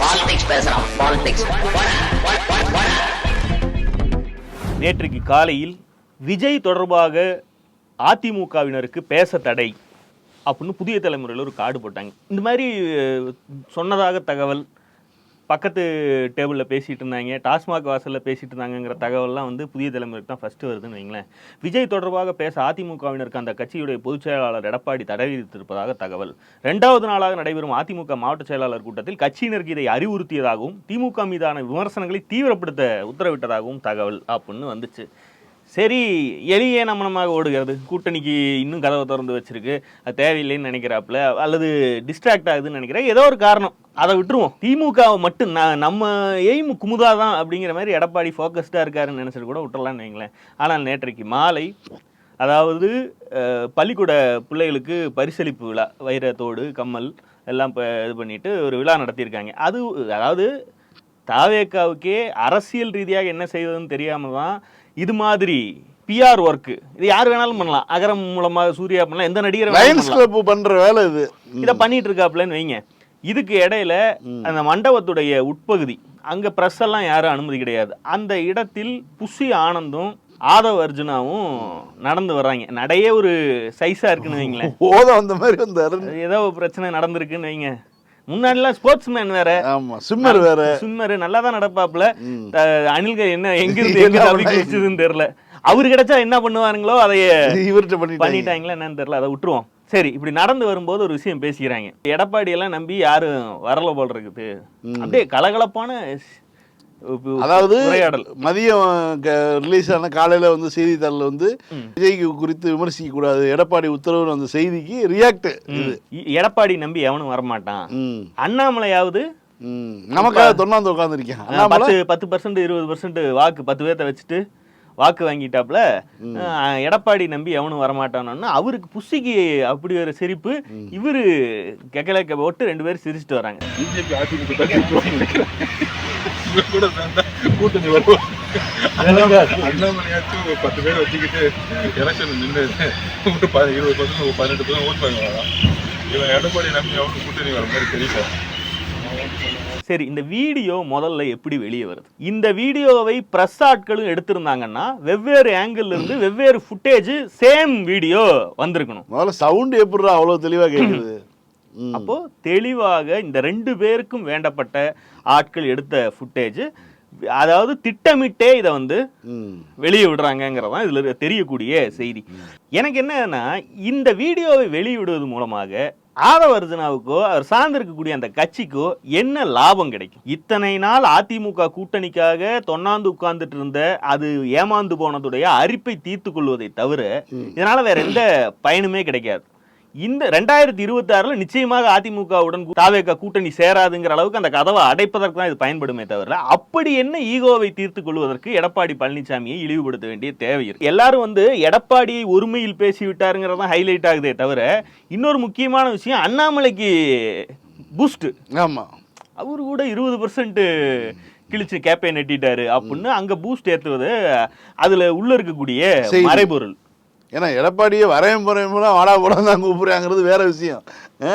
Politics பேசுறான் politics நேற்றுக்கு காலையில் விஜய் தொடர்பாக அதிமுகவினருக்கு பேச தடை அப்படின்னு புதிய தலைமுறையில் ஒரு காடு போட்டாங்க. இந்த மாதிரி சொன்னதாக தகவல் பக்கத்து டேபிளில் பேசிகிட்டு இருந்தாங்க டாஸ்மாக் வாசலில் பேசிகிட்டு இருந்தாங்கங்கிற தகவல்லாம் வந்து புதிய தலைமுறைக்கு தான் ஃபஸ்ட்டு வருதுன்னு வைங்களேன். விஜய் தொடர்பாக பேச அதிமுகவினருக்கு அந்த கட்சியுடைய பொதுச் செயலாளர் எடப்பாடி தடை விதித்திருப்பதாக தகவல். ரெண்டாவது நாளாக நடைபெறும் அதிமுக மாவட்ட செயலாளர் கூட்டத்தில் கட்சியினருக்கு இதை அறிவுறுத்தியதாகவும் திமுக மீதான விமர்சனங்களை தீவிரப்படுத்த உத்தரவிட்டதாகவும் தகவல் அப்படின்னு வந்துச்சு. சரி எலியே நமனமாக ஓடுகிறது. கூட்டணிக்கு இன்னும் கதவை திறந்து வச்சிருக்கு. அது தேவையில்லைன்னு நினைக்கிறாப்புல. அல்லது டிஸ்ட்ராக்ட் ஆகுதுன்னு நினைக்கிறேன். ஏதோ ஒரு காரணம். அதை விட்டுருவோம். திமுகவை மட்டும் நான் நம்ம எய்ம் குமுதா தான் அப்படிங்கிற மாதிரி எடப்பாடி ஃபோக்கஸ்டாக இருக்காருன்னு நினச்சிட்டு கூட விட்டுறலாம்னு வைங்களேன். ஆனால் நேற்றைக்கு மாலை அதாவது பள்ளிக்கூட பிள்ளைகளுக்கு பரிசளிப்பு விழா வைரத்தோடு கம்மல் எல்லாம் இப்போ இது பண்ணிட்டு ஒரு விழா நடத்தியிருக்காங்க. அது அதாவது தாவேக்காவுக்கே அரசியல் ரீதியாக என்ன செய்வதுன்னு தெரியாமல் தான் இது மாதிரி பிஆர் ஒர்க்கு இது யார் வேணாலும் பண்ணலாம். அகரம் மூலமாக சூர்யா பண்ணலாம். எந்த நடிகர் லயன்ஸ். கிளப் பண்ற வேலை இது. இதை பண்ணிட்டு இருக்காப்லன்னு வைங்க. இதுக்கு இடையில அந்த மண்டபத்துடைய உட்பகுதி அங்க பிரஸ் எல்லாம் யாரும் அனுமதி கிடையாது. அந்த இடத்தில் புஷி ஆனந்தும் ஆதவ் அர்ஜுனாவும் நடந்து வர்றாங்க. நடையே ஒரு சைஸா இருக்குன்னு வைங்களேன். ஓத வந்த மாதிரி வந்தாரு ஏதோ பிரச்சனை நடந்திருக்குன்னு வைங்க. முன்னாடிலாம் ஸ்போர்ட்ஸ் மேன் வேற. ஆமா சிம்மர் வேற. சும்மரு நல்லா தான். அஹ் அணில்கள் என்ன எங்க இருந்து எங்க என்ன தப்பி பண்ணாங்க? குதிச்சதுன்னு தெரியல. அவரு கிடைச்சா என்ன பண்ணுவாருங்களோ அதைய இவர்கிட்ட பண்ணிட்டாங்க. பண்ணிட்டாங்களா என்னன்னு தெரியல அதை விட்டுருவோம். சரி இப்படி நடந்து வரும்போது ஒரு விஷயம் பேசிக்கிறாங்க. எடப்பாடி எல்லாம் நம்பி யாரும் வரல போல் இருக்குது. அப்படியே கலகலப்பான அதாவது மதியம் ரிலீஸ் ஆன காலையில வந்து செய்தித்தாளில் வந்து விஜய்க்கு குறித்து விமர்சிக்க கூடாது எடப்பாடி உத்தரவு அந்த செய்திக்கு ரியாக்ட் எடப்பாடி நம்பி எவனும் வரமாட்டான். அண்ணாமலையாவது ம். நமக்காக தொண்ணாந்து உட்காந்துருக்கேன் பத்து பத்து பர்சன்ட் இருபது பர்சன்ட் வாக்கு பத்து பேர்த்த வச்சுட்டு வாக்கு வாங்கிட்டாப்புல அஹ், எடப்பாடி நம்பி எவனும் வரமாட்டானோன்னு அவருக்கு புஷிக்கு அப்படி ஒரு சிரிப்பு இவரு கெக்கலக்க போட்டு ரெண்டு பேரும் சிரிச்சிட்டு வராங்க. இவங்க கூட சேர்ந்தா கூட்டணி வருவோம் அண்ணாமலையாச்சும் ஒரு பத்து பேர் வச்சுக்கிட்டு எலெக்ஷன் நின்று ஒரு ப இருபது பர்சன்ட் ஒரு பதினெட்டு பர்சன்ட் ஓட் பண்ணுவாங்க இவன் எடப்பாடி நம்பி அவனுக்கு கூட்டணி வர மாதிரி தெரியல. சரி இந்த வீடியோ முதல்ல எப்படி வெளியே வருது? இந்த வீடியோவை பிரஸ் ஆட்களும் எடுத்திருந்தாங்கன்னா வெவ்வேறு ஆங்கிள் இருந்து வெவ்வேறு ஃபுட்டேஜ் சேம் வீடியோ வந்திருக்கணும். முதல்ல சவுண்ட் எப்படிடா அவ்வளோ தெளிவா கேட்குது. அப்போ தெளிவாக இந்த ரெண்டு பேருக்கும் வேண்டப்பட்ட ஆட்கள் எடுத்த ஃபுட்டேஜ் அதாவது திட்டமிட்டே இதை வந்து வெளியே விடுறாங்கங்கிறதான் இதுல தெரியக்கூடிய செய்தி. எனக்கு என்னன்னா இந்த வீடியோவை வெளியிடுவது மூலமாக ஆதவ அர்ஜுனாவுக்கோ அவர் சார்ந்திருக்கக்கூடிய அந்த கட்சிக்கோ என்ன லாபம் கிடைக்கும்? இத்தனை நாள் அதிமுக கூட்டணிக்காக தொண்ணாந்து உட்கார்ந்துட்டு இருந்த அது ஏமாந்து போனதுடைய அரிப்பை தீர்த்து கொள்வதை தவிர இதனால வேற எந்த பயனுமே கிடைக்காது. இந்த ரெண்டாயிரத்தி இருபத்தி ஆறுல நிச்சயமாக அதிமுகவுடன் தாவேக கூட்டணி சேராதுங்கிற அளவுக்கு அந்த கதவை அடைப்பதற்கு தான் இது பயன்படுமே தவிர அப்படி என்ன ஈகோவை தீர்த்து கொள்வதற்கு எடப்பாடி பழனிசாமியை இழிவுபடுத்த வேண்டிய தேவை இருக்கு. எல்லாரும் வந்து எடப்பாடியை ஒருமையில் பேசி விட்டாருங்கிறதா ஹைலைட் ஆகுதே தவிர இன்னொரு முக்கியமான விஷயம் அண்ணாமலைக்கு பூஸ்ட் ஆமா. அவர் கூட இருபது பர்சன்ட் கிழிச்சு கேப்பை நட்டிட்டாரு அப்படின்னு அங்க பூஸ்ட் ஏத்துவது அதுல உள்ள இருக்கக்கூடிய. மறைபொருள். ஏன்னா எடப்பாடியே வரையும் போறையும் போல வாடா போட தான் கூப்பிடுறாங்கிறது வேற விஷயம் ஆ?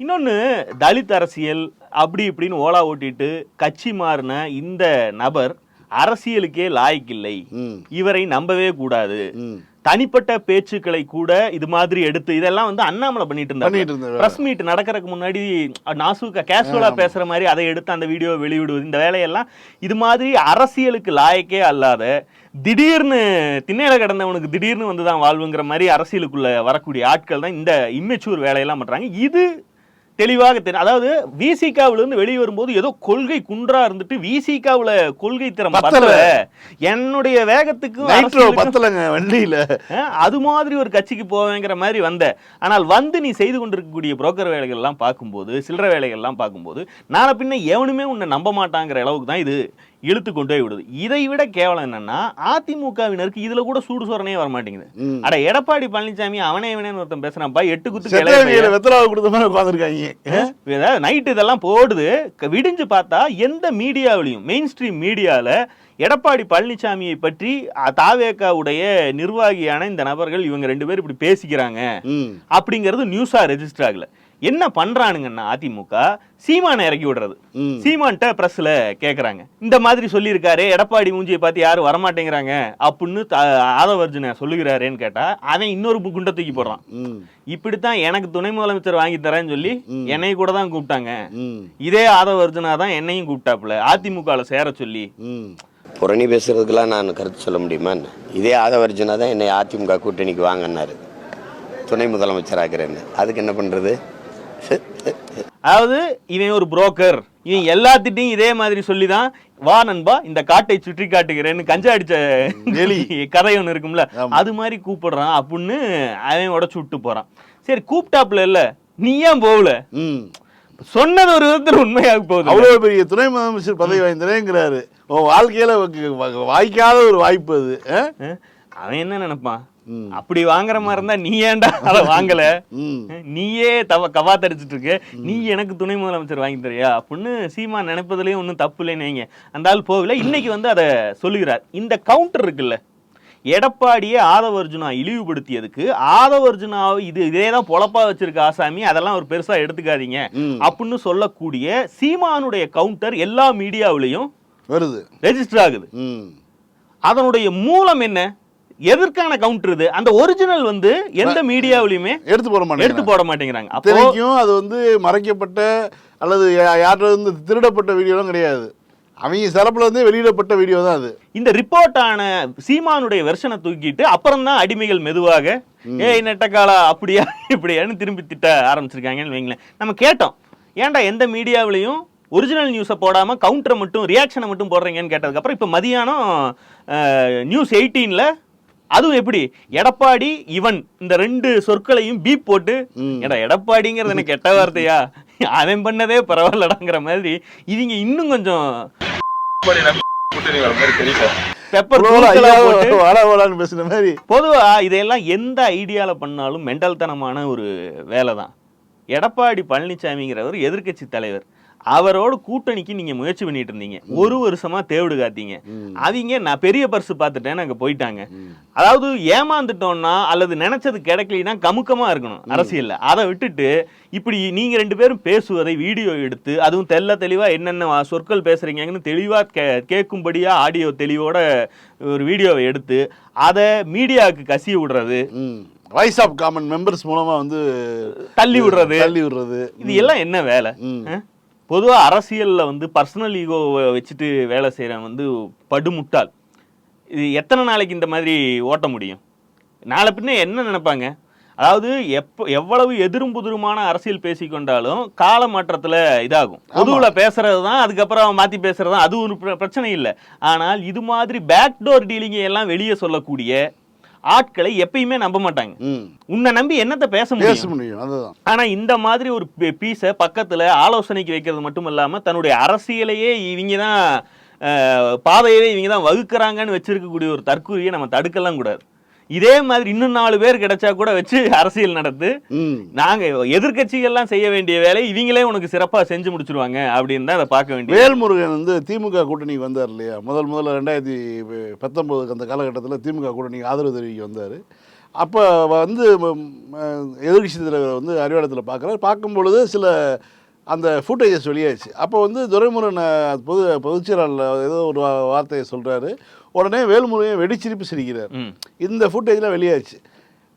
இன்னொன்று தலித் அரசியல் அப்படி இப்படின்னு ஓலா ஓட்டிட்டு கட்சி மாறின இந்த நபர் அரசியலுக்கே லாய்க்கில்லை இவரை நம்பவே கூடாது. தனிப்பட்ட பேச்சுக்களை கூட இது மாதிரி எடுத்து இதெல்லாம் வந்து அண்ணாமலை பண்ணிட்டு இருந்தாரு. பிரஸ் மீட் நடக்கிறதுக்கு முன்னாடி நாசுக்கா கேஷுவலா பேசுற மாதிரி அதை எடுத்து அந்த வீடியோ வெளியிடுவது இந்த வேலையெல்லாம் இது மாதிரி அரசியலுக்கு லாயக்கே அல்லாத திடீர்னு திண்ணையில கிடந்தவனுக்கு திடீர்னு வந்து தான் வாழ்வுங்கிற மாதிரி அரசியலுக்குள்ள வரக்கூடிய ஆட்கள் தான் இந்த இம்மெச்சூர் வேலையெல்லாம் பண்றாங்க. இது தெளிவாக தெரியும் அதாவது விசிகாவில இருந்து வெளியே வரும்போது ஏதோ கொள்கை குன்றா இருந்துட்டு விசிகாவுல கொள்கை திறம் பத்தல. என்னுடைய வேகத்துக்கு பத்தலைங்க வண்டியில. அது மாதிரி ஒரு கட்சிக்கு போவேங்கிற மாதிரி வந்த. ஆனால் வந்து நீ செய்து கொண்டிருக்கக்கூடிய புரோக்கர் வேலைகள் எல்லாம் பார்க்கும்போது சில்லற வேலைகள் எல்லாம் பார்க்கும்போது நாளை பின்ன எவனுமே உன்னை நம்ப மாட்டாங்கிற அளவுக்கு தான் இது. இழுத்து கொண்டு போய் விடுது. இதை விட கேவலம் என்னன்னா அதிமுகவினருக்கு இதுல கூட சூடு சோரனே வர மாட்டேங்குது. அட எடப்பாடி பழனிசாமி அவனே இவனேன்னு ஒருத்தன் பேசுறான்ப்பா எட்டு குத்து வெத்தலாவை கொடுத்த மாதிரி உட்காந்துருக்காங்க நைட்டு இதெல்லாம் போடுது விடிஞ்சு பார்த்தா எந்த மீடியாவிலையும் மெயின் ஸ்ட்ரீம் மீடியாவில் எடப்பாடி பழனிசாமியை பற்றி தாவேகாவுடைய நிர்வாகியான இந்த நபர்கள் இவங்க ரெண்டு பேரும் இப்படி பேசிக்கிறாங்க. அப்படிங்கிறது நியூஸா ரெஜிஸ்டர் ஆகல. என்ன பண்றானுங்கன்னா அதிமுக சீமானை இறக்கி விடுறது. சீமான்ட்ட பிரஸ்ல கேக்குறாங்க. இந்த மாதிரி சொல்லியிருக்காரு எடப்பாடி மூஞ்சியை பார்த்து யாரும் வரமாட்டேங்கிறாங்க அப்படின்னு ஆதவர்ஜுன சொல்லுகிறாரேன்னு கேட்டா அவன் இன்னொரு குண்டை தூக்கி போடுறான். இப்படித்தான் எனக்கு துணை முதலமைச்சர் வாங்கி தரேன்னு சொல்லி என்னை கூட தான் கூப்பிட்டாங்க. இதே ஆதவர்ஜுனா தான் என்னையும் கூப்பிட்டாப்புல. அதிமுகவில் சேர சொல்லி. புரணி பேசுறதுக்கெல்லாம் நான் கருத்து சொல்ல முடியுமா? இதே ஆதவர்ஜுனா தான் என்னை அதிமுக கூட்டணிக்கு வாங்கினாரு. துணை முதலமைச்சராகிறேன்னு. அதுக்கு என்ன பண்றது? அதாவது இவன் ஒரு புரோக்கர் இவன் எல்லாத்திட்டையும் இதே மாதிரி சொல்லி தான் வா நண்பா இந்த காட்டை சுற்றி காட்டுகிறேன்னு கஞ்சா அடிச்ச. கதை ஒன்று இருக்கும்ல. அது மாதிரி கூப்பிடுறான் அப்படின்னு அவன் உடச்சு விட்டு போறான். சரி கூப்பிட்டாப்புல இல்ல நீ ஏன் போகல? சொன்னது ஒரு விதத்துல உண்மையாக போகுது. அவ்வளோ பெரிய துணை முதலமைச்சர் பதவி வாய்ந்தனேங்கிறாரு உன் வாழ்க்கையில வாய்க்காத ஒரு வாய்ப்பு அது அவன் என்ன நினைப்பான். அப்படி வாங்குற மாதிரி இருந்தா நீ ஏன்டா அதை வாங்கல? நீயே தவ கவாத்தடிச்சிட்டு இருக்க. நீ எனக்கு துணை முதலமைச்சர் வாங்கி தரியா அப்படின்னு சீமா நினைப்பதுலயும் ஒன்றும் தப்பு இல்லைன்னு வைங்க. அந்த ஆள் போகல. இன்னைக்கு வந்து அதை சொல்லுகிறார். இந்த கவுண்டர் இருக்குல்ல எடப்பாடியே ஆதவர்ஜுனா இழிவுபடுத்தியதுக்கு ஆதவர்ஜுனாவை இது இதே தான் பொழப்பா வச்சிருக்க ஆசாமி. அதெல்லாம் ஒரு பெருசா எடுத்துக்காதீங்க. அப்படின்னு சொல்லக்கூடிய சீமானுடைய கவுண்டர் எல்லா மீடியாவிலையும் வருது. ரெஜிஸ்டர் ஆகுது. அதனுடைய மூலம் என்ன? எதற்கான கவுண்டர் இது? அந்த ஒரிஜினல் வந்து எந்த மீடியாவிலுமே எடுத்து போட மாட்டேன் எடுத்து போட மாட்டேங்கிறாங்க. அப்போ இத்தனைக்கும் அது வந்து மறைக்கப்பட்ட அல்லது யார்கிட்ட இருந்து திருடப்பட்ட வீடியோலாம் கிடையாது. அவங்க சிறப்புல இருந்தே வெளியிடப்பட்ட வீடியோ தான் அது. இந்த ரிப்போர்ட்டான சீமானுடைய வெர்ஷனை தூக்கிட்டு அப்புறம் தான் அடிமைகள் மெதுவாக ஏய் நெட்டக்காலா அப்படியா இப்படியான்னு திரும்பி திட்ட ஆரம்பிச்சிருக்காங்கன்னு வைங்களேன். நம்ம கேட்டோம். ஏன்டா எந்த மீடியாவிலையும் ஒரிஜினல் நியூஸை போடாம கவுண்டரை மட்டும் ரியாக்ஷனை மட்டும் போடுறீங்கன்னு கேட்டதுக்கப்புறம் இப்போ மதியானம் நியூஸ் எயிட்டீன்ல அதுவும் எப்படி? எடப்பாடி இவன் இந்த ரெண்டு சொற்களையும் பீப் போட்டு ஏடா எடப்பாடிங்கிறது எனக்கு கெட்ட வார்த்தையா? அவன் பண்ணதே பரவாயில்லடாங்கிற மாதிரி இவங்க இன்னும் கொஞ்சம் பெப்பர் பேசுன மாதிரி. பொதுவா இதையெல்லாம் எந்த ஐடியால பண்ணாலும் மெண்டல்தனமான ஒரு வேலை தான் எடப்பாடி பழனிசாமிங்கிறவர் எதிர்க்கட்சி தலைவர். அவரோட கூட்டணிக்கு நீங்க முயற்சி பண்ணிட்டு இருந்தீங்க. ஒரு வருஷமா தேவடு காத்தீங்க. அவங்க நான் பெரிய பர்ஸ் பார்த்துட்டேன் அங்க போயிட்டாங்க. அதாவது ஏமாந்துட்டோம்னா அல்லது நினைச்சது கிடைக்கலைன்னா கமுக்கமா இருக்கணும் அரசியல்ல. அதை விட்டுட்டு இப்படி நீங்க ரெண்டு பேரும் பேசுவதை வீடியோ எடுத்து அதுவும் தெள்ள தெளிவா என்னென்ன சொற்கள் பேசுறீங்கன்னு தெளிவா கேட்கும்படியா ஆடியோ தெளிவோட ஒரு வீடியோவை எடுத்து அதை மீடியாவுக்கு கசிய விடுறது. வாய்ஸ் ஆஃப் காமன் மெம்பர்ஸ் மூலமா வந்து தள்ளி விடுறது. தள்ளி விடுறது. இது எல்லாம் என்ன வேலை? ம். அஹ்? பொதுவா அரசியல்ல வந்து பர்சனல் ஈகோ வச்சுட்டு வேலை செய்யறவன் வந்து படுமுட்டாள் இது எத்தனை நாளைக்கு இந்த மாதிரி ஓட்ட முடியும் நாளை பின்ன என்ன நினைப்பாங்க அதாவது எப்ப எவ்வளவு எதிரும் புதிருமான அரசியல் பேசிக்கொண்டாலும் கால மாற்றத்துல இதாகும் பொதுவுல பேசுறது தான் அதுக்கப்புறம் மாத்தி பேசுறது தான் அது ஒரு பிர- பிரச்சனை இல்லை ஆனால் இது மாதிரி பேக்டோர் டீலிங் எல்லாம் வெளியே சொல்லக்கூடிய ஆட்களை எப்பயுமே நம்ப மாட்டாங்க. உன்னை நம்பி என்னத்த பேச முடியும்? ஆனா இந்த மாதிரி ஒரு பீஸை பக்கத்துல ஆலோசனைக்கு வைக்கிறது மட்டும் இல்லாம தன்னுடைய அரசியலையே இவங்க தான் பாதையவே இவங்க தான் வகுக்கிறாங்கன்னு வச்சிருக்கக்கூடிய ஒரு தற்கூரியை நம்ம தடுக்கலாம் கூடாது. இதே மாதிரி இன்னும் நாலு பேர் கிடைச்சா கூட வச்சு அரசியல் நடத்து. நாங்க எதிர்க்கட்சிகள்லாம் செய்ய வேண்டிய வேலை இவங்களே உனக்கு சிறப்பா செஞ்சு முடிச்சிருவாங்க அப்படின்னு தான் அதை பார்க்க வேண்டியது. வேல்முருகன் வந்து திமுக கூட்டணிக்கு வந்தார் இல்லையா? முதல் முதல்ல ரெண்டாயிரத்தி பத்தொம்போதுக்கு அந்த காலகட்டத்தில் திமுக கூட்டணிக்கு ஆதரவு தெரிவிக்க வந்தார். அப்போ வந்து எதிர்கட்சி தலைவர் வந்து அறிவாலயத்தில் பார்க்குறாரு பார்க்கும் பொழுது சில அந்த ஃபுட்டேஜஸ் வெளியாச்சு அப்போ வந்து துரைமுருகன் பொது பொதுச்செயலாளர் ஏதோ ஒரு வார்த்தையை சொல்கிறாரு உடனே வேல்முருகன் வெடிச்சிரிப்பு சிரிக்கிறார். இந்த ஃபுட்டேஜ்லாம் வெளியாச்சு.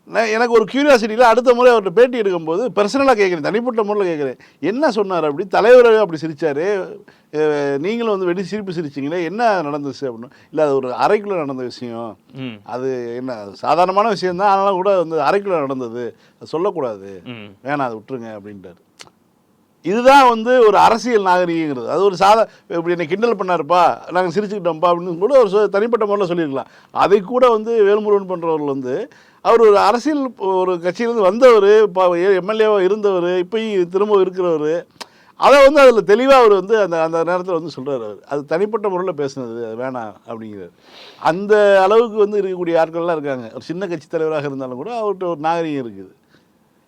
நான் எனக்கு ஒரு கியூரியாசிட்டியில் அடுத்த முறை அவர்கிட்ட பேட்டி எடுக்கும்போது பர்சனலாக கேட்குறேன். தனிப்பட்ட முறையில் கேட்குறேன். என்ன சொன்னார் அப்படி? தலைவர் அப்படி சிரிச்சாரு. அஹ் நீங்களும் வந்து வெடி சிரிப்பு சிரிச்சிங்களே என்ன நடந்துச்சு அப்படின்னு? இல்லை அது ஒரு அறைக்குள்ளே நடந்த விஷயம். அது என்ன சாதாரணமான விஷயம் தான் ஆனாலும் கூட வந்து அறைக்குள்ளே நடந்தது. அது சொல்லக்கூடாது. வேணாம் அதை விட்டுருங்க அப்படின்ட்டார். இதுதான் வந்து ஒரு அரசியல் நாகரிகங்கிறது. அது ஒரு சாதா இப்படி என்னை கிண்டல் பண்ணாருப்பா நாங்கள் சிரிச்சுக்கிட்டோம்ப்பா அப்படின்னு கூட ஒரு சொ- தனிப்பட்ட முறையில் சொல்லியிருக்கலாம். அதை கூட வந்து வேல்முருகன் பண்ணுறவர்கள் வந்து அவர் ஒரு அரசியல் ஒரு கட்சியிலேருந்து வந்தவர் இப்போ எம்எல்ஏவாக இருந்தவர் இப்போயும் திரும்ப இருக்கிறவர் அதை வந்து அதில் தெளிவாக அவர் வந்து அந்த அந்த நேரத்தில் வந்து சொல்கிறார் அவர். அது தனிப்பட்ட முறையில் பேசுனது அது வேணாம் அப்படிங்கிறார். அந்த அளவுக்கு வந்து இருக்கக்கூடிய ஆட்கள்லாம் இருக்காங்க. ஒரு சின்ன கட்சி தலைவராக இருந்தாலும் கூட அவர்கிட்ட ஒரு நாகரிகம் இருக்குது.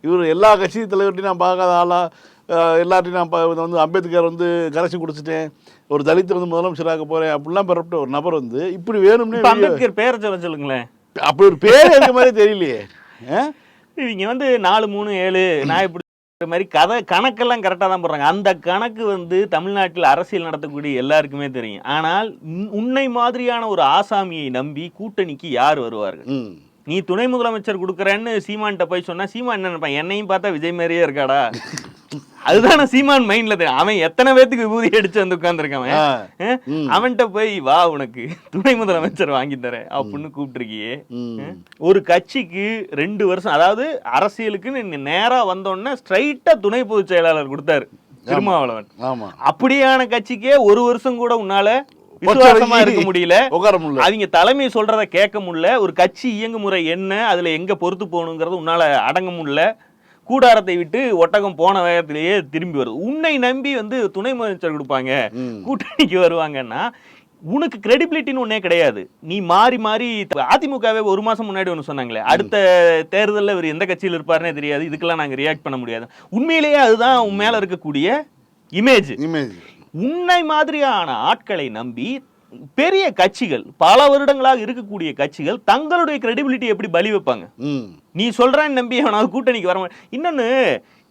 இவர் எல்லா கட்சி தலைவர்கிட்டையும் நான் பார்க்காத ஆளாக எல்லார்ட்டையும் நான் வந்து அம்பேத்கர் வந்து கரைச்சி குடிச்சிட்டேன். ஒரு தலித் வந்து முதலமைச்சராக போகிறேன் அப்படிலாம் பெறப்பட்ட ஒரு நபர் வந்து இப்படி வேணும்னே அம்பேத்கர் பேரை சொல்ல சொல்லுங்களேன். அப்படி ஒரு பேர் இருக்க மாதிரி தெரியலையே? இவங்க வந்து நாலு மூணு ஏழு நான் இப்படி மாதிரி கதை கணக்கெல்லாம் கரெக்டாக தான் போடுறாங்க. அந்த கணக்கு வந்து தமிழ்நாட்டில் அரசியல் நடத்தக்கூடிய எல்லாருக்குமே தெரியும். ஆனால் உன்- உன்னை மாதிரியான ஒரு ஆசாமியை நம்பி கூட்டணிக்கு யார் வருவார்கள்? நீ துணை முதலமைச்சர் கொடுக்குறேன்னு சீமான்கிட்ட போய் சொன்னா சீமான் என்ன நினைப்பான்? என்னையும் பார்த்தா விஜய் மாதிரியே இருக்காடா? அதுதானே சீமான் மைண்ட்ல அவன் எத்தனை பேத்துக்கு விபூதி அடிச்சு வந்து. ம். அவன்கிட்ட போய் வா உனக்கு துணை முதலமைச்சர் வாங்கி தரேன். அப்படின்னு கூப்பிட்டுருக்கியே. ஒரு கட்சிக்கு ரெண்டு வருஷம் அதாவது அரசியலுக்குன்னு நேரா வந்தோடனே ஸ்ட்ரைட்டா துணை பொதுச் செயலாளர் கொடுத்தாரு. திருமாவளவன். அப்படியான கட்சிக்கே ஒரு வருஷம் கூட உன்னால விசுவாசமா இருக்க முடியல. அவங்க தலைமை சொல்றத கேட்க முடியல. ஒரு கட்சி இயங்குமுறை என்ன அதுல எங்க பொறுத்து போகணுங்கிறது உன்னால அடங்க முடியல. கூடாரத்தை விட்டு ஒட்டகம் போன வேகத்திலேயே திரும்பி வருது. உன்னை நம்பி வந்து துணை முதலமைச்சர் கொடுப்பாங்க. கூட்டணிக்கு வருவாங்கன்னா உனக்கு கிரெடிபிலிட்டின்னு ஒன்னே கிடையாது. நீ மாறி மாறி அதிமுகவே ஒரு மாசம் முன்னாடி ஒன்று சொன்னாங்களே. அடுத்த தேர்தலில் இவர் எந்த கட்சியில் இருப்பாருன்னே தெரியாது. இதுக்கெல்லாம் நாங்க ரியாக்ட் பண்ண முடியாது. உண்மையிலேயே அதுதான் உன் மேல இருக்கக்கூடிய இமேஜ் இமேஜ் உன்னை மாதிரியான ஆட்களை நம்பி பெரிய கட்சிகள் பல வருடங்களாக இருக்கக்கூடிய கட்சிகள் தங்களுடைய கிரெடிபிலிட்டி எப்படி பலி வைப்பாங்க? நீ சொல்றேன்னு நம்பி அவனாவது கூட்டணிக்கு வர இன்னொன்னு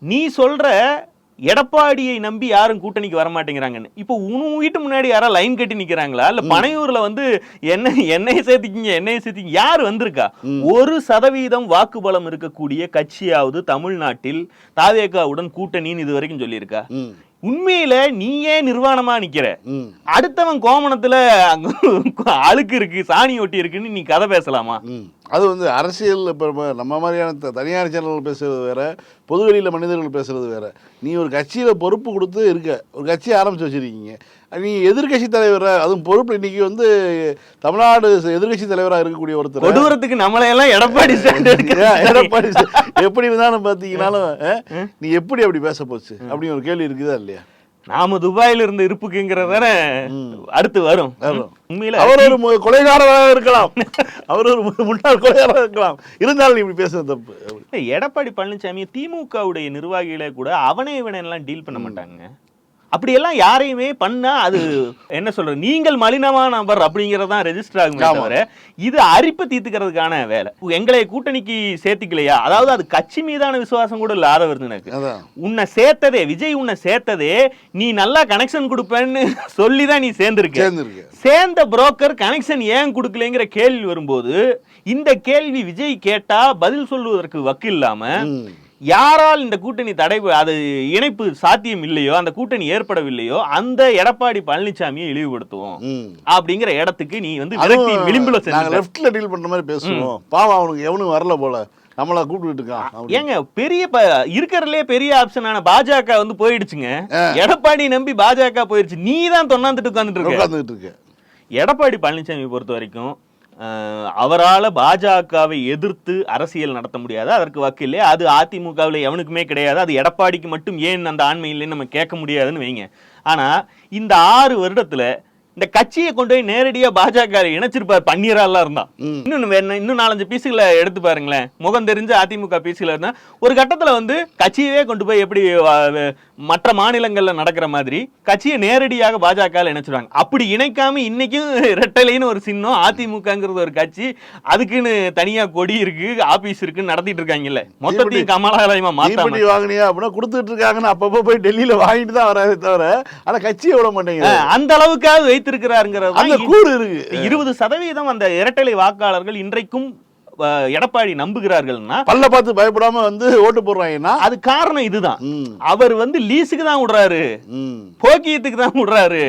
நீ சொல்ற எடப்பாடியை நம்பி யாரும் கூட்டணிக்கு வர மாட்டேங்கிறாங்கன்னு. இப்போ உன் வீட்டு முன்னாடி யாரா லைன் கட்டி நிக்கிறாங்களா? இல்ல பனையூர்ல வந்து என்ன என்னைய சேர்த்திக்கிங்க என்னைய சேர்த்திக்கிங்க யார் வந்திருக்கா? ஒரு சதவீதம் வாக்குபலம் இருக்கக்கூடிய கட்சியாவது தமிழ்நாட்டில் தாவேகாவுடன் கூட்டணின்னு இது வரைக்கும் சொல்லியிருக்கா? உண்மையில நீயே நிர்வாணமா நிக்கிற? அடுத்தவன் கோமணத்துல அங்க அழுக்கு இருக்கு சாணி ஒட்டி இருக்குன்னு நீ கதை பேசலாமா? அது வந்து அரசியல் இப்போ நம்ம மாதிரியான த- தனியார் சேனல்கள் பேசுறது வேற பொதுவெளியில் மனிதர்கள் பேசுறது வேற. நீ ஒரு கட்சியில் பொறுப்பு கொடுத்து இருக்க ஒரு கட்சியை ஆரம்பிச்சு வச்சிருக்கீங்க. நீ எதிர்க்கட்சி தலைவரை அதுவும் பொறுப்பு இன்னைக்கு வந்து தமிழ்நாடு எதிர்க்கட்சி தலைவராக இருக்கக்கூடிய ஒருத்தர் கொடூரத்துக்கு நம்மளை எல்லாம் எடப்பாடி எடப்பாடி எப்படி இருந்தாலும் பார்த்தீங்கன்னாலும் அஹ், நீ எப்படி அப்படி பேச போச்சு அப்படின்னு ஒரு கேள்வி இருக்குதா இல்லையா? நாம துபாயில இருந்து இருப்புக்குங்கிறதானே அடுத்து வரும். உண்மையில அவர் ஒரு கொலைகாரராக இருக்கலாம். அவர் ஒரு முன்னாள் கொலைகாரராக இருக்கலாம். இருந்தாலும் நீ இப்படி பேசுறது தப்பு. எடப்பாடி பழனிசாமி திமுகவுடைய நிர்வாகிகளே கூட அவனே இவனை எல்லாம் டீல் பண்ண மாட்டாங்க. அப்படியெல்லாம் யாரையுமே பண்ணா அது என்ன சொல்றது? நீங்கள் மலினமான நபர் அப்படிங்கறதான் ரெஜிஸ்டர் ஆகுமே. தவிர இது அரிப்பு தீர்த்துக்கிறதுக்கான வேலை. எங்களை கூட்டணிக்கு சேர்த்துக்கலையா? அதாவது அது கட்சி மீதான விசுவாசம் கூட இல்லாத வருது எனக்கு. உன்னை சேர்த்ததே விஜய் உன்னை சேர்த்ததே நீ நல்லா கனெக்ஷன் கொடுப்பேன்னு சொல்லி தான் நீ சேர்ந்திருக்க. சேர்ந்த புரோக்கர் கனெக்ஷன் ஏன் கொடுக்கலங்கிற கேள்வி வரும்போது இந்த கேள்வி விஜய் கேட்டா பதில் சொல்லுவதற்கு வக்கு இல்லாம. யாரால் இந்த கூட்டணி தடை அது இணைப்பு சாத்தியம் இல்லையோ அந்த கூட்டணி ஏற்படவில்லையோ அந்த எடப்பாடி பழனிசாமியை இழிவுபடுத்துவோம். அப்படிங்கிற இடத்துக்கு நீ வந்து விளிம்புல லெஃப்ட்ல டீல் பண்ற மாதிரி பேசுவோம். பாவம் அவனுக்கு எவனும் வரல போல. நம்மள கூப்பிட்டு இருக்கான். ஏங்க பெரிய இருக்கிறதுலே பெரிய ஆப்ஷனான பாஜக வந்து போயிடுச்சுங்க. எடப்பாடி நம்பி பாஜக போயிடுச்சு நீ தான் தொண்ணாந்துட்டு உட்காந்துட்டு இருக்க. எடப்பாடி பழனிசாமி பொறுத்த வரைக்கும் அவரால பாஜகவை எதிர்த்து அரசியல் நடத்த முடியாது? அதற்கு வக்கில்லை அது அதிமுகவில் எவனுக்குமே கிடையாது. அது எடப்பாடிக்கு மட்டும் ஏன் அந்த ஆண்மை இல்லைன்னு நம்ம கேட்க முடியாதுன்னு வைங்க. ஆனா இந்த ஆறு வருடத்துல இந்த கட்சியை கொண்டு போய் நேரடியா பாஜக இணைச்சிருப்பார் பன்னீராலாம் இருந்தான். இன்னும் இன்னும் நாலஞ்சு பீஸுகளை எடுத்து பாருங்களேன். முகம் தெரிஞ்ச அதிமுக பீஸுகளை இருந்தா. ஒரு கட்டத்துல வந்து கட்சியவே கொண்டு போய் எப்படி மற்ற மாநிலங்கள்ல நடக்கிற மாதிரி கட்சியை நேரடியாக பாஜக இணைச்சிருவாங்க. அப்படி இணைக்காம இன்னைக்கும் ரெட்டலைன்னு ஒரு சின்னம் அதிமுகங்கிறது ஒரு கட்சி அதுக்குன்னு தனியா கொடி இருக்கு ஆபீஸ் இருக்குன்னு நடத்திட்டு இருக்காங்கல்ல. மொத்தத்தையும் கமலாலயமா தீப்பெட்டி வாங்கினியா அப்படின்னா கொடுத்துட்டு இருக்காங்கன்னு அப்பப்போ போய் டெல்லியில வாங்கிட்டு தான் வராதே தவிர ஆனா கட்சியை விட மாட்டேங்குது. அஹ், அந்த அளவுக்காவது வைத்திருக்கிறாருங்கிறது கூறு இருக்கு. இருபது சதவீதம் அந்த இரட்டலை வாக்காளர்கள் இன்றைக்கும் எடப்பாடி நம்புகிறார்கள்னா பல்ல பார்த்து பயப்படாம வந்து ஓட்டு போடுறாங்கன்னா அது காரணம் இதுதான். அவர் வந்து லீஸுக்கு தான் விடுறாரு. போக்கியத்துக்கு தான் விடுறாரு.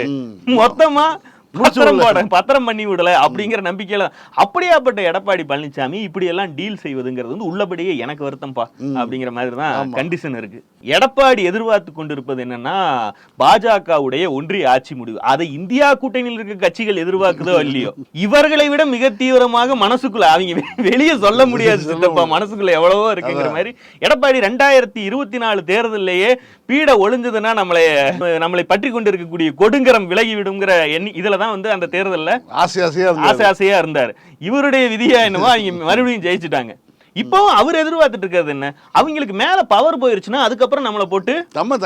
மொத்தமா பத்திரம். போட பத்திரம் பண்ணி விடல அப்படிங்கிற நம்பிக்கையில அப்படியாப்பட்ட எடப்பாடி பழனிசாமி இப்படி எல்லாம் டீல் செய்வதுங்கிறது வந்து உள்ளபடியே எனக்கு வருத்தம்ப்பா அப்படிங்கிற மாதிரி தான். கண்டிஷன் இருக்கு. எடப்பாடி எதிர்பார்த்து கொண்டிருப்பது என்னன்னா பாஜகவுடைய ஒன்றிய ஆட்சி முடிவு. அதை இந்தியா கூட்டணியில் இருக்க கட்சிகள் எதிர்பார்க்குதோ இல்லையோ? இவர்களை விட மிக தீவிரமாக மனசுக்குள்ள அவங்க வெளியே சொல்ல முடியாது சித்தப்பா மனசுக்குள்ள எவ்வளவோ இருக்குங்கிற மாதிரி. எடப்பாடி ரெண்டாயிரத்தி இருபத்தி நாலு தேர்தலிலேயே பீட ஒளிஞ்சதுன்னா நம்மளை நம்மளை பற்றி கொண்டு இருக்கக்கூடிய கொடுங்கரம் விலகி விடுங்கிற எண்ணி இதுல தான் வந்து அந்த தேர்தல்ல ஆசை ஆசையா ஆசை இருந்தாரு ஆசையா இருந்தார். இவருடைய விதியா என்னமோ அவங்க மறுபடியும் ஜெயிச்சுட்டாங்க. இப்பவும் அவர் எதிர்பார்த்துட்டு இருக்கிறது என்ன? அவங்களுக்கு மேல பவர் போயிருச்சுன்னா அதுக்கப்புறம் நம்மளை போட்டு நம்ம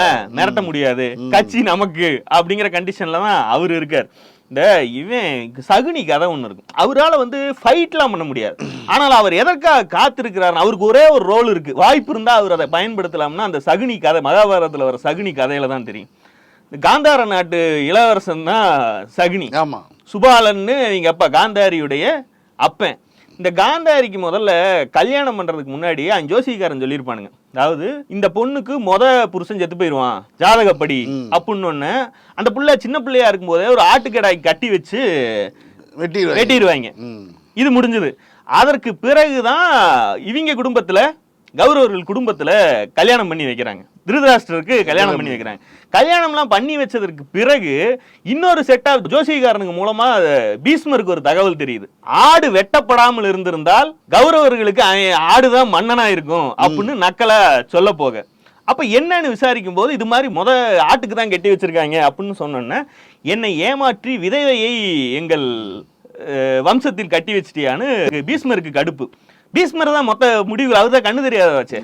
ஆ, மிரட்ட முடியாது. கட்சி நமக்கு அப்படிங்கிற கண்டிஷன்ல தான் அவர் இருக்கார். இந்த இவன் சகுனி கதை ஒன்று இருக்கும் அவரால் வந்து ஃபைட்லாம் பண்ண முடியாது. ஆனால் அவர் எதற்காக காத்திருக்கிறார் அவருக்கு ஒரே ஒரு ரோல் இருக்கு. வாய்ப்பு இருந்தால் அவர் அதை பயன்படுத்தலாம்னா அந்த சகுனி கதை மகாபாரதத்தில் வர சகுனி கதையில தான் தெரியும். காந்தார நாட்டு இளவரசன் தான் சகுனி. ஆமா. சுபாலன்னு எங்க அப்பா காந்தாரியுடைய அப்பன். இந்த காந்தாரிக்கு முதல்ல கல்யாணம் பண்றதுக்கு முன்னாடி அவன் ஜோசிகாரன் சொல்லியிருப்பானுங்க. அதாவது இந்த பொண்ணுக்கு மொத புருஷன் செத்து போயிடுவான் ஜாதகப்படி அப்படின்னு அந்த புள்ள சின்ன பிள்ளையா இருக்கும்போதே ஒரு ஆட்டுக்கடாய் கட்டி வச்சு வெட்டி வெட்டிடுவாங்க. இது முடிஞ்சது. அதற்கு பிறகுதான் இவங்க குடும்பத்துல கௌரவர்கள் குடும்பத்தில் கல்யாணம் பண்ணி வைக்கிறாங்க. திருதராஷ்டருக்கு கல்யாணம் பண்ணி வைக்கிறாங்க. கல்யாணம்லாம் பண்ணி வச்சதற்கு பிறகு இன்னொரு செட் ஆஃப் ஜோசிகாரனுங்க மூலமா பீஷ்மருக்கு ஒரு தகவல் தெரியுது. ஆடு வெட்டப்படாமல் இருந்திருந்தால் கௌரவர்களுக்கு ஆடுதான் மன்னனா இருக்கும் அப்படின்னு நக்கலா சொல்ல போக. அப்ப என்னன்னு விசாரிக்கும் போது இது மாதிரி முத ஆட்டுக்கு தான் கட்டி வச்சிருக்காங்க அப்படின்னு சொன்னோன்னே என்னை ஏமாற்றி விதவையை எங்கள் வம்சத்தில் கட்டி வச்சிட்டியான்னு பீஷ்மருக்கு கடுப்பு. பீஷ்மர் தான் மொத்த முடிவுகள் அவர் தான் கண்ணு தெரியாத வச்சே.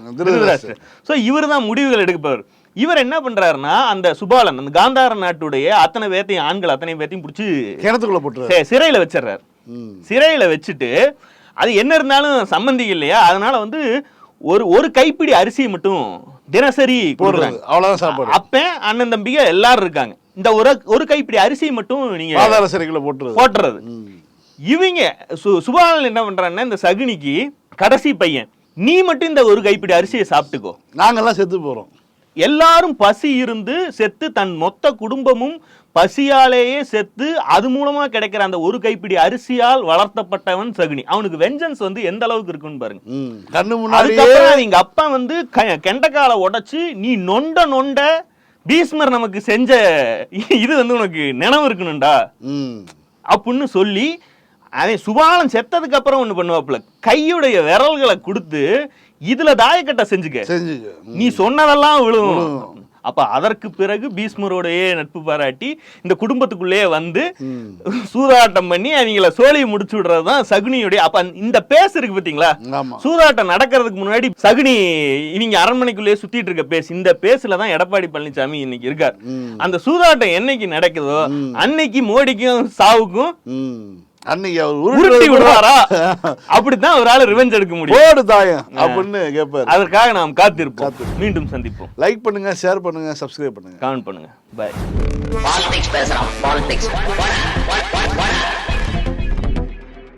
ஸோ இவர் தான் முடிவுகள் எடுப்பவர். இவர் என்ன பண்றாருன்னா அந்த சுபாலன் அந்த காந்தார நாட்டுடைய அத்தனை பேர்த்தையும் ஆண்கள் அத்தனை பேர்த்தையும் பிடிச்சி கிணத்துக்குள்ள போட்டுரு சே- சிறையில வச்சிடுறாரு சிறையில வச்சுட்டு அது என்ன இருந்தாலும் சம்மந்தி இல்லையா? அதனால வந்து ஒரு ஒரு கைப்பிடி அரிசியை மட்டும் தினசரி போடுறாங்க அவ்வளவுதான் சாப்பாடு. அப்பன் அண்ணன் தம்பிங்க எல்லாரும் இருக்காங்க. இந்த ஒரு ஒரு கைப்பிடி அரிசியை மட்டும் நீங்க போட்டுறது. ம். இவங்க சு சுபாலன் என்ன பண்றாங்கன்னா இந்த சகுனிக்கு கடைசி பையன். நீ மட்டும் இந்த ஒரு கைப்பிடி அரிசியை சாப்பிட்டுக்கோ. நாங்கெல்லாம் செத்து போறோம். எல்லாரும் பசி இருந்து செத்து தன் மொத்த குடும்பமும் பசியாலேயே செத்து அது மூலமா கிடைக்கிற அந்த ஒரு கைப்பிடி அரிசியால் வளர்த்தப்பட்டவன் சகுனி. அவனுக்கு வெஞ்சன்ஸ் வந்து எந்த அளவுக்கு இருக்குன்னு பாருங்க. கண்ணு அதுக்கப்புறம் எங்க அப்பா வந்து கெண்டைக்கால உடைச்சு நீ நொண்ட நொண்ட பீஸ்மர் நமக்கு செஞ்ச இது வந்து உனக்கு நினைவு இருக்கணும்டா அப்படின்னு சொல்லி அவன் சுபாலன் செத்ததுக்கு அப்புறம் ஒண்ணு பண்ணுவாப்புல. கையுடைய விரல்களை கொடுத்து இதுல தாயக்கட்டை செஞ்சுக்க. நீ சொன்னதெல்லாம் விழுவும் அப்ப அதற்கு பிறகு பீஷ்மரோடையே நட்பு பாராட்டி இந்த குடும்பத்துக்குள்ளேயே வந்து சூதாட்டம் பண்ணி அவங்கள சோழியை முடிச்சு விடுறதுதான் சகுனியுடைய அப்ப இந்த பேஸ் இருக்கு பாத்தீங்களா? சூதாட்டம் நடக்கிறதுக்கு முன்னாடி சகுனி இவங்க அரண்மனைக்குள்ளேயே சுத்திட்டு இருக்க பேஸ். இந்த பேஸ்ல தான் எடப்பாடி பழனிசாமி இன்னைக்கு இருக்கார். அந்த சூதாட்டம் என்னைக்கு நடக்குதோ. அன்னைக்கு மோடிக்கும் சாவுக்கும் அன்னைக்கு அவர் உருட்டி விடுவாரா? அப்படித்தான் ஒரு ஆள் ரிவெஞ்ச் எடுக்க முடியும். போடு தாயம் அப்படின்னு கேட்பாரு அதற்காக நாம் காத்திருப்போம். மீண்டும் சந்திப்போம். லைக் பண்ணுங்க ஷேர் பண்ணுங்க சப்ஸ்கிரைப் பண்ணுங்க. கமெண்ட் பண்ணுங்க. பாய் பாலிடிக்ஸ் பேசுறான் பாலிடிக்ஸ்